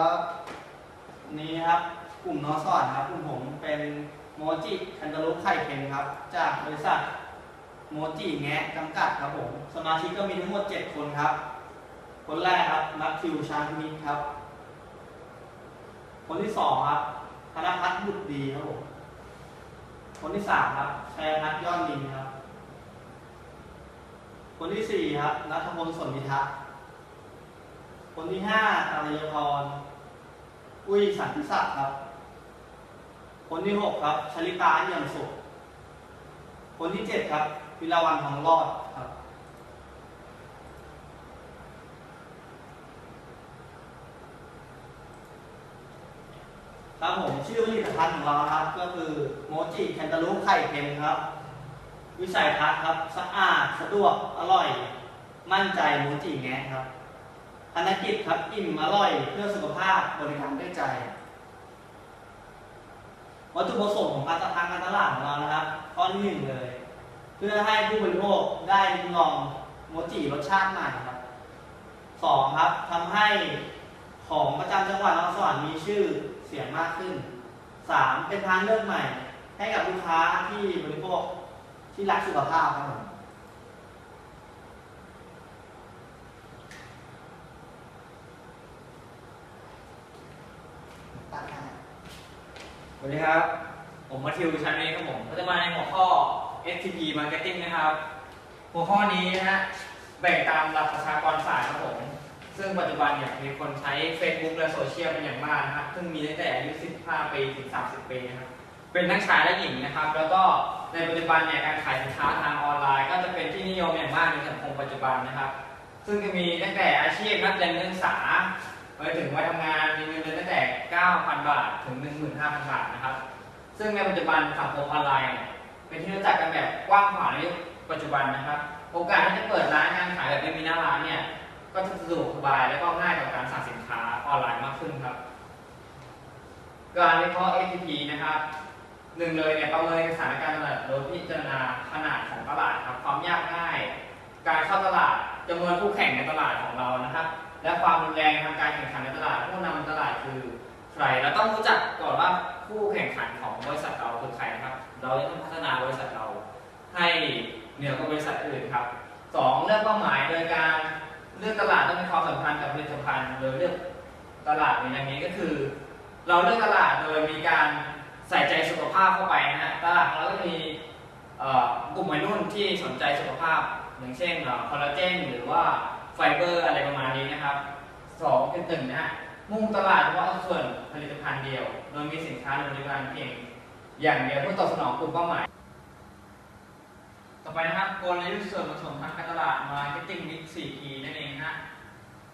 ับนี้ครับกลุ่มน้องสอนครับกลุ่มผมเป็นโมจิคันตาลูปไข่เค็มครับ จากบริษัทโมจิแงะจำกัดครับผมสมาชิกก็มีทั้งหมด 7 คนครับ คนแรกครับนัททิวชาญพินิจครับ คนที่สองครับธนพัฒน์บุตรดีครับผมคนที่สามครับชัยพัฒน์ยอดลินครับ คนที่สี่ครับนัทพลสนิทักษ์ คนที่ห้าอารยพร อุ้ยสันติศักดิ์ครับ คนที่หกครับชลิตาเอี่ยมสุข คนที่เจ็ดครับวิลาวันทองรอดครับ ครับผมชื่อผลิตภัณฑ์ของเราครับ ก็คือโมจิแคนตาลูปไข่เค็มครับ วิสัยทัศน์ครับ สะอาด สะดวก อร่อย มั่นใจโมจิแงะครับ ภารกิจครับอิ่มอร่อยเพื่อสุขภาพบริการด้วยใจ วัตถุประสงค์ของการทางการตลาดของเรานะครับ ข้อที่หนึ่งเลย เพื่อให้ผู้บริโภคได้ลิ้มลองโมจิรสชาติใหม่ครับสองครับทำให้ของประจำจังหวัดนครสวรรค์มีชื่อเสียงมากขึ้นสามเป็นทางเลือกใหม่ ให้กับลูกค้าที่บริโภคที่รักสุขภาพครับผม ตัดให้ ส วัสดีครับ ผมมาทิวชันนี้ครับผมก็จะมาในหัวข้อ STP Marketing นะครับ หัวข้อนี้นะฮะ แบ่งตามหลักประชากรศาสตร์ครับผม ซึ่งปัจจุบันเนี่ยมีคนใช้ Facebook และโซเชียลเป็นอย่างมากนะครับ ซึ่งมีตั้งแต่อายุ 15 ปีถึง 30 ปีนะครับ เป็นทั้งชายและหญิงนะครับ แล้วก็ในปัจจุบันเนี่ยการขายสินค้าทางออนไลน์ ก็จะเป็นที่นิยมอย่างมากในสังคมปัจจุบันนะครับ ซึ่งจะมีตั้งแต่อาชีพนักเรียนนักศึกษา ไปถึงวัยทำงานมีเงินเดือนตั้งแต่ 9,000 บาท ถึง 15,000 บาทนะครับ ซึ่งในปัจจุบันสังคมออนไลน์ เป็นที่รู้จักกันแบบกว้างขวางในยุคปัจจุบันนะครับ โอกาสที่จะเปิดร้านการขายแบบไม่มีหน้าร้านเนี่ย ก็จะสะดวกสบายและก็ง่ายต่อการสั่งสินค้าออนไลน์มากขึ้นครับ การวิเคราะห์ ATP นะครับหนึ่งเลยเนี่ยประเมินสถานการณ์ตลาดโดยพิจารณาขนาดของตลาดครับความยากง่าย การเข้าตลาดจำนวนคู่แข่งในตลาดของเรานะครับ และความรุนแรงทางการแข่งขันในตลาด ผู้นำตลาดคือใคร เราต้องรู้จักก่อนว่าคู่แข่งขันของบริษัทเราคือใครนะครับ เราต้องพัฒนาบริษัทเราให้เหนือกว่าบริษัทอื่นครับสองเลือกเป้าหมายโดยการเลือกตลาดต้องมีความสัมพันธ์กับผลิตภัณฑ์โดยเลือกตลาดในอย่างนี้ก็คือ เราเลือกตลาดโดยมีการใส่ใจสุขภาพเข้าไปนะฮะตลาดของเราก็มีกลุ่มวัยรุ่นที่สนใจสุขภาพ อย่างเช่นคอลลาเจนหรือว่า ไฟเบอร์อะไรประมาณนี้นะครับสองเป็นตึงนะฮะมุ่งตลาดเฉพาะส่วนผลิตภัณฑ์เดียว โดยมีสินค้าหรือบริการเพียงอย่างเดียวเพื่อตอบสนองกลุ่มเป้าหมาย ต่อไปนะครับกลยุทธ์ส่วนผสมทางการตลาด Marketing Mix 4P นั่นเองนะฮะ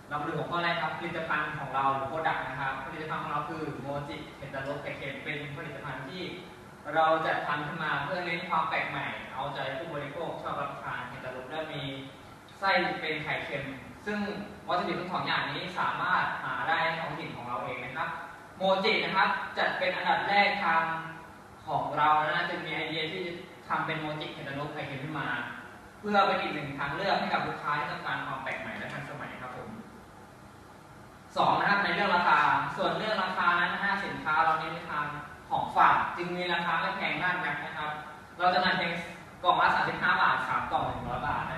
เรามาดูหัวข้อแรกครับผลิตภัณฑ์ของเราหรือ Product นะครับผลิตภัณฑ์ของเราคือโมจิเอนตาโลไข่เค็มเป็นผลิตภัณฑ์ที่เราจะทำขึ้นมาเพื่อเน้นความแปลกใหม่ เอาใจผู้บริโภคชอบรับประทานเอนตาโลและมี ไส้เป็นไข่เค็ม ซึ่งวัตถุดิบทั้งสองอย่างนี้สามารถหาได้ในท้องถิ่นของเราเองนะครับ โมจินะครับจัดเป็นอันดับแรกทางของเรานะจะมีไอเดียที่จะทำเป็นโมจิเคนตาลูปไข่เค็มขึ้นมา เพื่อเป็นอีกหนึ่งทางเลือกให้กับลูกค้าที่ต้องการความแปลกใหม่และทันสมัยครับผมสองนะครับในเรื่องราคา ส่วนเรื่องราคานั้นนะฮะสินค้าเราเน้นในทางของฝากจึงมีราคาไม่แพงมากนักนะครับ เราจะนำเพียงกล่องละ35 บาทสากล่อง100 บาทนั่นเองนะ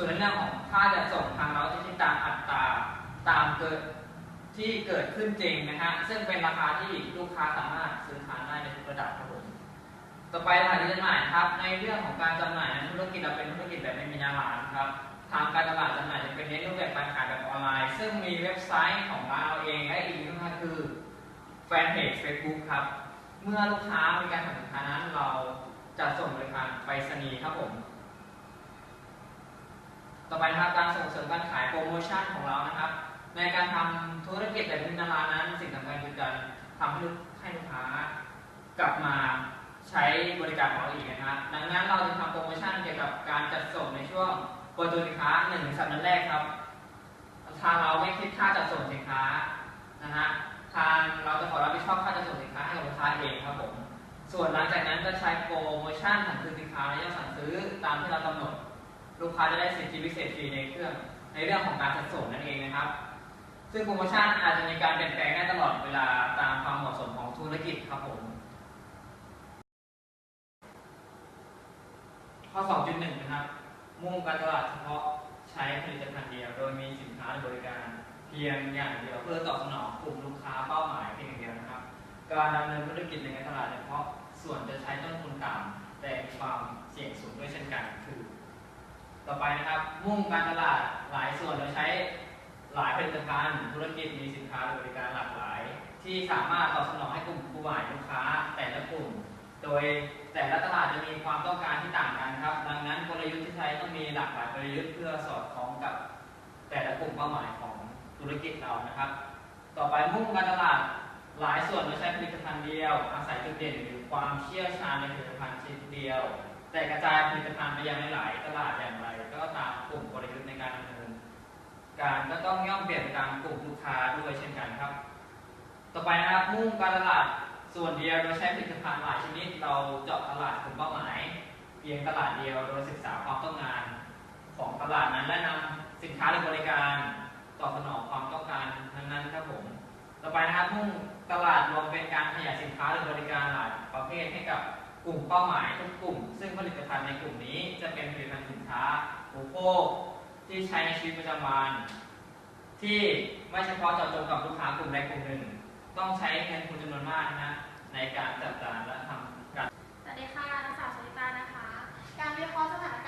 ส่วนในเรื่องของค่าจัดส่งทางเราจะคิดตามอัตราตามเกิดที่เกิดขึ้นจริงนะฮะ ซึ่งเป็นราคาที่ลูกค้าสามารถซื้อทานได้ในทุกระดับครับผม ต่อไปรายที่จำหน่ายครับ ในเรื่องของการจำหน่ายนั้นธุรกิจเราเป็นธุรกิจแบบไม่มีหน้าร้านครับ ทางการตลาดจำหน่ายจะเป็นในรูปแบบการขายแบบออนไลน์ ซึ่งมีเว็บไซต์ของร้านเราเองและอีกหนึ่งก็คือแฟนเพจ Facebook ครับ เมื่อลูกค้ามีการสั่งสินค้านั้นเราจะส่งบริการไปรษณีย์ครับผม ต่อไปนะครับการส่งเสริมการขายโปรโมชั่นของเรานะครับ ในการทำธุรกิจแบบพิมพ์นารานั้น สิ่งสำคัญคือการทำให้ลูกให้ลูกค้ากลับมาใช้บริการของเราอีกนะครับ ดังนั้นเราจะทำโปรโมชั่นเกี่ยวกับการจัดส่งในช่วงเปิดตัวสินค้าหนึ่งสัปดาห์แรกครับ ทางเราไม่คิดค่าจัดส่งสินค้านะฮะทางเราจะขอรับผิดชอบค่าจัดส่งสินค้าให้กับลูกค้าเองครับผม ส่วนหลังจากนั้นก็ใช้โปรโมชั่นสั่งซื้อสินค้าและยอดสั่งซื้อตามที่เรากำหนด ลูกค้าจะได้สิทธิพิเศษฟรีในเครื่อง ในเรื่องของการจัดส่งนั่นเองนะครับ ซึ่งโปรโมชั่นอาจจะมีการเปลี่ยนแปลงได้ตลอดเวลาตามความเหมาะสมของธุรกิจครับผม ข้อ 2.1 นะครับ มุ่งการตลาดเฉพาะใช้ผลิตภัณฑ์เดียว โดยมีสินค้าหรือบริการเพียงอย่างเดียวเพื่อตอบสนองกลุ่มลูกค้าเป้าหมายเพียงอย่างเดียวนะครับ การดำเนินธุรกิจในการตลาดเฉพาะส่วนจะใช้ต้นทุนต่ำแต่มีความเสี่ยงสูงด้วยเช่นกัน คือ ต่อไปนะครับ มุ่งการตลาดหลายส่วนโดยใช้หลายผลิตภัณฑ์ ธุรกิจมีสินค้าหรือบริการหลากหลาย ที่สามารถตอบสนองให้กลุ่มผู้บริลูกค้าแต่ละกลุ่ม โดยแต่ละตลาดจะมีความต้องการที่ต่างกันครับ ดังนั้นกลยุทธ์ที่ใช้ต้องมีหลากหลายกลยุทธ์เพื่อสอดคล้องกับ แต่ละกลุ่มเป้าหมายของธุรกิจเรานะครับ ต่อไปมุ่งการตลาดหลายส่วนโดยใช้ผลิตภัณฑ์เดียว อาศัยจุดเด่นหรือความเชี่ยวชาญในผลิตภัณฑ์ชิ้นเดียว แต่กระจายผลิตภัณฑ์ไปยังหลายตลาดอย่างไร ก็ตามกลุ่มกลยุทธ์ในการดำเนินการก็ต้องย่อมเปลี่ยนตามกลุ่มลูกค้าด้วยเช่นกันครับ ต่อไปนะครับมุ่งการตลาดส่วนเดียวโดยใช้ผลิตภัณฑ์หลายชนิด เราเจาะตลาดกลุ่มเป้าหมาย เพียงตลาดเดียวโดยศึกษาความต้องการ ของตลาดนั้นและนำสินค้าหรือบริการตอบสนองความต้องการนั้นๆครับผม ต่อไปนะครับมุ่งตลาดรวมเป็นการขยายสินค้าหรือบริการหลายประเภทให้กับ ลุ่มเป้าหมายทุกกลุ่ม ซึ่งผลิตภัณฑ์ในกลุ่มนี้จะเป็นผลิตภัณฑ์สินค้าอุปโภคที่ใช้ในชีวิตประจำวันที่ไม่เฉพาะเจาะจงกับลูกค้ากลุ่มใดกลุ่มหนึ่ง ต้องใช้เงินทุนจำนวนมากนะในการจัดการและทำการสวัสดีค่ะนักศึกษาสุริตานะคะ การวิเคราะห์สถานการณ์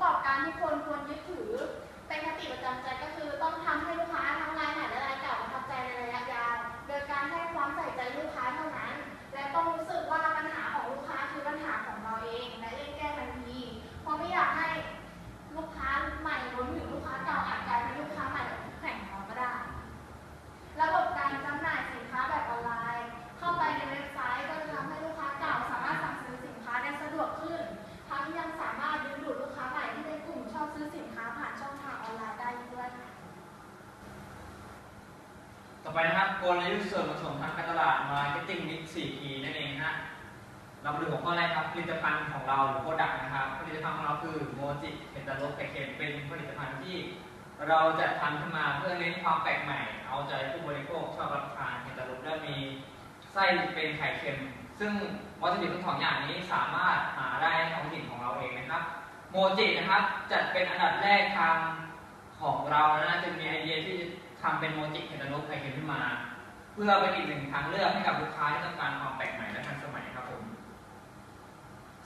ประกอบการที่คนควรยึดถือ ไปนะครับกลยุทธ์ส่วนผสมทางการตลาด Marketing Mix 4P นั่นเองนะฮะเรามาดูหัวข้อแรกครับผลิตภัณฑ์ของเราหรือโปรดักต์นะครับผลิตภัณฑ์ของเราคือโมจิเ e นตาโลไข่เค็มเป็นผลิตภัณฑ์ที่ เราจะทำขึ้นมาเพื่อเน้นความแปลกใหม่ เอาใจผู้บริโภคชอบรับประทานเห็นตาโลและมีไส้เป็นไข่เค็ม ซึ่งวัตถุดิบทั้งสองอย่างนี้สามารถหาได้ในท้องถิ่นของเราเองนะครับโมจินะครับจัดเป็นอันดับแรกทางของเรานะจึงมีไอเดียที่ ทำเป็นโมจิเห็ดนรกไข่เค็มขึ้นมา เพื่อเป็นอีกหนึ่งทางเลือกให้กับลูกค้าที่ต้องการความแปลกใหม่และทันสมัยครับผม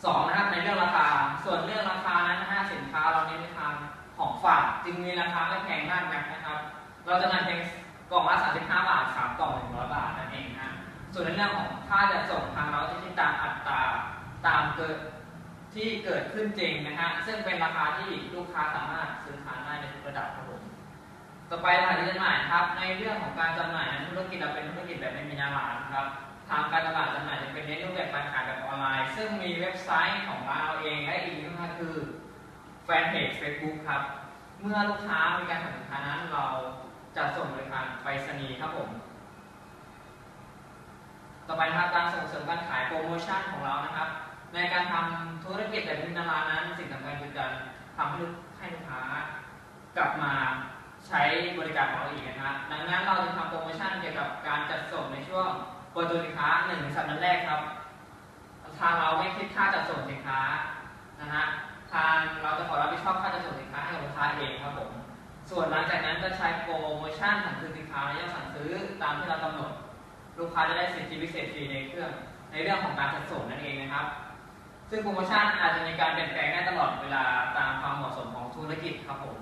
สองนะครับในเรื่องราคา ส่วนเรื่องราคานั้นนะฮะสินค้าเราเน้นในทางของฝากจึงมีราคาไม่แพงมากนักนะครับ เราจะนำเพียงกล่องละ35 บาทสามกล่อง100 บาทนั่นเองนะส่วนในเรื่องของค่าจะส่งทางเราจะคิดตามอัตราตามเกิดที่เกิดขึ้นจริงนะฮะซึ่งเป็นราคาที่ลูกค้าสามารถซื้อทานได้ในทุกระดับครับผม ต่อไปสถานที่จำหน่ายครับ ในเรื่องของการจำหน่ายนั้นธุรกิจเราเป็นธุรกิจแบบไม่มีหน้าร้านครับทางการตลาดจำหน่ายจะเป็นในรูปแบบการขายแบบออนไลน์ ซึ่งมีเว็บไซต์ของเราเองและอีกหนึ่งคือแฟนเพจ Facebook ครับ เมื่อลูกค้ามีการสั่งสินค้านั้นเราจัดส่งบริการไปรษณีย์ครับผม ต่อไปนะครับการส่งเสริมการขายโปรโมชั่นของเรานะครับ ในการทำธุรกิจแบบพิมพ์นารานั้น สิ่งสำคัญคือการทำให้ลูกค้ากลับมา ใช้บริการของเราอีกนะครับดังนั้นเราจะทำโปรโมชั่นเกี่ยวกับการจัดส่งในช่วงเปิดตัวสินค้าหนึ่งถึงสัปดาห์แรกครับ ทางเราไม่คิดค่าจัดส่งสินค้านะฮะ ทางเราจะขอรับผิดชอบค่าจัดส่งสินค้าให้กับลูกค้าเองครับผม ส่วนหลังจากนั้นจะใช้โปรโมชั่นสั่งซื้อสินค้าและยอดสั่งซื้อตามที่เรากำหนด ลูกค้าจะได้สิทธิพิเศษฟรีในเครื่อง ในเรื่องของการจัดส่งนั่นเองนะครับ ซึ่งโปรโมชั่นอาจจะมีการเปลี่ยนแปลงได้ตลอดเวลาตามความเหมาะสมของธุรกิจครับผม